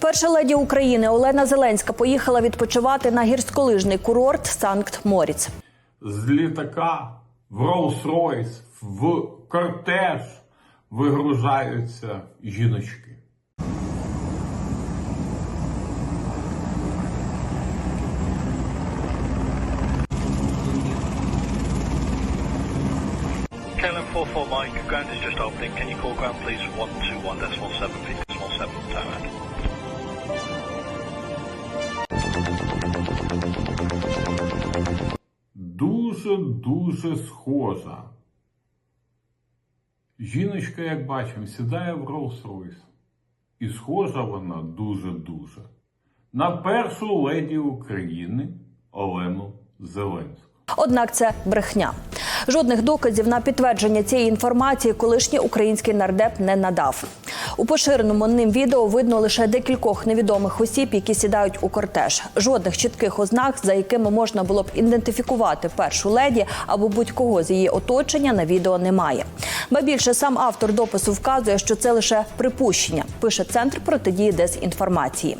Перша леді України Олена Зеленська поїхала відпочивати на гірськолижний курорт Санкт Моріц. з літака в Rolls-Royce, в кортеж вигружаються жіночки. KLM 44 Mike, ground is just opening. Can you call ground please 121 decimal 7, please Дуже-дуже схожа. Жіночка, як бачимо, сідає в Rolls-Royce. І схожа вона дуже-дуже на першу леді України Олену Зеленську. Однак це брехня. Жодних доказів на підтвердження цієї інформації колишній український нардеп не надав. У поширеному ним відео видно лише декількох невідомих осіб, які сідають у кортеж. Жодних чітких ознак, за якими можна було б ідентифікувати першу леді або будь-кого з її оточення, на відео немає. Ба більше сам автор допису вказує, що це лише припущення. Пише центр протидії дезінформації.